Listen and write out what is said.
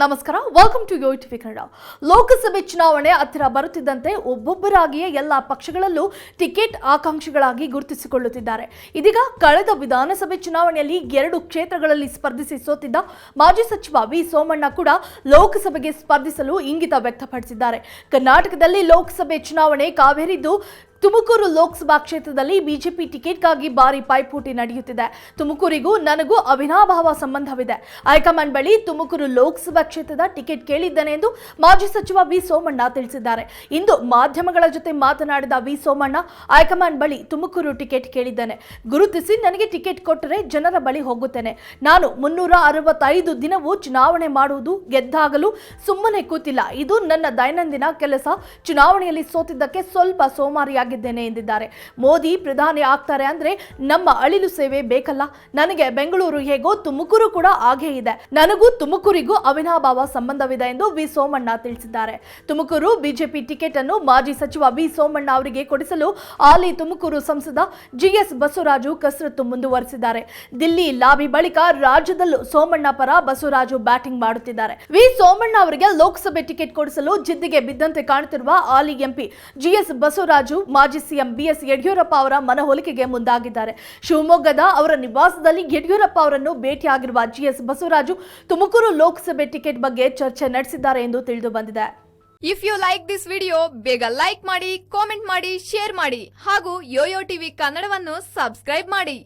ನಮಸ್ಕಾರ welcome to yo TV Kannada ಲೋಕಸಭೆ ಚುನಾವಣೆ ಹತ್ತಿರ ಬರುತ್ತಿದ್ದಂತೆ ಒಬ್ಬೊಬ್ಬರಾಗಿಯೇ ಎಲ್ಲ ಪಕ್ಷಗಳಲ್ಲೂ ಟಿಕೆಟ್ ಆಕಾಂಕ್ಷಿಗಳಾಗಿ ಗುರುತಿಸಿಕೊಳ್ಳುತ್ತಿದ್ದಾರೆ. ಇದೀಗ ಕಳೆದ ವಿಧಾನಸಭೆ ಚುನಾವಣೆಯಲ್ಲಿ ಎರಡು ಕ್ಷೇತ್ರಗಳಲ್ಲಿ ಸ್ಪರ್ಧಿಸಿ ಸೋತಿದ್ದ ಮಾಜಿ ಸಚಿವ ವಿ ಸೋಮಣ್ಣ ಕೂಡ ಲೋಕಸಭೆಗೆ ಸ್ಪರ್ಧಿಸಲು ಇಂಗಿತ ವ್ಯಕ್ತಪಡಿಸಿದ್ದಾರೆ. ಕರ್ನಾಟಕದಲ್ಲಿ ಲೋಕಸಭೆ ಚುನಾವಣೆ ಕಾವೇರಿದ್ದು ತುಮಕೂರು ಲೋಕಸಭಾ ಕ್ಷೇತ್ರದಲ್ಲಿ ಬಿಜೆಪಿ ಟಿಕೆಟ್ಗಾಗಿ ಭಾರಿ ಪೈಪೋಟಿ ನಡೆಯುತ್ತಿದೆ. ತುಮಕೂರಿಗೂ ನನಗೂ ಅವಿನಾಭಾವ ಸಂಬಂಧವಿದೆ. ಹೈಕಮಾಂಡ್ ಬಳಿ ತುಮಕೂರು ಲೋಕಸಭಾ ಕ್ಷೇತ್ರದ ಟಿಕೆಟ್ ಕೇಳಿದ್ದೇನೆ ಎಂದು ಮಾಜಿ ಸಚಿವ ವಿ ಸೋಮಣ್ಣ ತಿಳಿಸಿದ್ದಾರೆ. ಇಂದು ಮಾಧ್ಯಮಗಳ ಜೊತೆ ಮಾತನಾಡಿದ ವಿ ಸೋಮಣ್ಣ, ಹೈಕಮಾಂಡ್ ಬಳಿ ತುಮಕೂರು ಟಿಕೆಟ್ ಕೇಳಿದ್ದೇನೆ. ಗುರುತಿಸಿ ನನಗೆ ಟಿಕೆಟ್ ಕೊಟ್ಟರೆ ಜನರ ಬಳಿ ಹೋಗುತ್ತೇನೆ. ನಾನು ಮುನ್ನೂರ ಅರವತ್ತೈದು ದಿನವೂ ಚುನಾವಣೆ ಮಾಡುವುದು ಗೆದ್ದಾಗಲೂ ಸುಮ್ಮನೆ ಕೂತಿಲ್ಲ. ಇದು ನನ್ನ ದೈನಂದಿನ ಕೆಲಸ. ಚುನಾವಣೆಯಲ್ಲಿ ಸೋತಿದ್ದಕ್ಕೆ ಸ್ವಲ್ಪ ಸೋಮಾರಿಯಾಗಿದ್ದೇನೆ ಎಂದಿದ್ದಾರೆ. ಮೋದಿ ಪ್ರಧಾನಿ ಆಗ್ತಾರೆ ಅಂದ್ರೆ ನಮ್ಮ ಅಳಿಲು ಸೇವೆ ಬೇಕಲ್ಲ. ನನಗೆ ಬೆಂಗಳೂರು ಹೇಗೋ ತುಮಕೂರು ಕೂಡ ಹಾಗೆ ಇದೆ. ನನಗೂ ತುಮಕೂರಿಗೂ ಅವಿನಾಭಾವ ಸಂಬಂಧವಿದೆ ಎಂದು ವಿ ಸೋಮಣ್ಣ ತಿಳಿಸಿದ್ದಾರೆ. ತುಮಕೂರು ಬಿಜೆಪಿ ಟಿಕೆಟ್ ಅನ್ನು ಮಾಜಿ ಸಚಿವ ವಿ ಸೋಮಣ್ಣ ಅವರಿಗೆ ಕೊಡಿಸಲು ಹಾಲಿ ತುಮಕೂರು ಸಂಸದ ಜಿಎಸ್ ಬಸವರಾಜು ಕಸರತ್ತು ಮುಂದುವರೆಸಿದ್ದಾರೆ. ದಿಲ್ಲಿ ಲಾಬಿ ಬಳಿಕ ರಾಜ್ಯದಲ್ಲೂ ಸೋಮಣ್ಣ ಪರ ಬಸವರಾಜು ಬ್ಯಾಟಿಂಗ್ ಮಾಡುತ್ತಿದ್ದಾರೆ. ವಿ ಸೋಮಣ್ಣ ಅವರಿಗೆ ಲೋಕಸಭೆ ಟಿಕೆಟ್ ಕೊಡಿಸಲು ಜಿದ್ದಿಗೆ ಬಿದ್ದಂತೆ ಕಾಣುತ್ತಿರುವ ಹಾಲಿ ಎಂಪಿ ಜಿಎಸ್ ಬಸವರಾಜು ಮಾಜಿ ಸಿಎಂ ಬಿಎಸ್ ಯಡಿಯೂರಪ್ಪ ಅವರ ಮನವೊಲಿಕೆಗೆ ಮುಂದಾಗಿದ್ದಾರೆ. ಶಿವಮೊಗ್ಗದ ಅವರ ನಿವಾಸದಲ್ಲಿ ಯಡಿಯೂರಪ್ಪ ಅವರನ್ನು ಭೇಟಿಯಾಗಿರುವ ಜಿಎಸ್ ಬಸವರಾಜು ತುಮಕೂರು ಲೋಕಸಭೆ ಟಿಕೆಟ್ ಬಗ್ಗೆ ಚರ್ಚೆ ನಡೆಸಿದ್ದಾರೆ ಎಂದು ತಿಳಿದು ಬಂದಿದೆ. If you like this video ಬೇಗ ಲೈಕ್ ಮಾಡಿ ಕಾಮೆಂಟ್ ಮಾಡಿ ಶೇರ್ ಮಾಡಿ ಹಾಗೂ ಯೋಯೋ ಟಿವಿ ಕನ್ನಡವನ್ನು ಸಬ್ಸ್ಕ್ರೈಬ್ ಮಾಡಿ.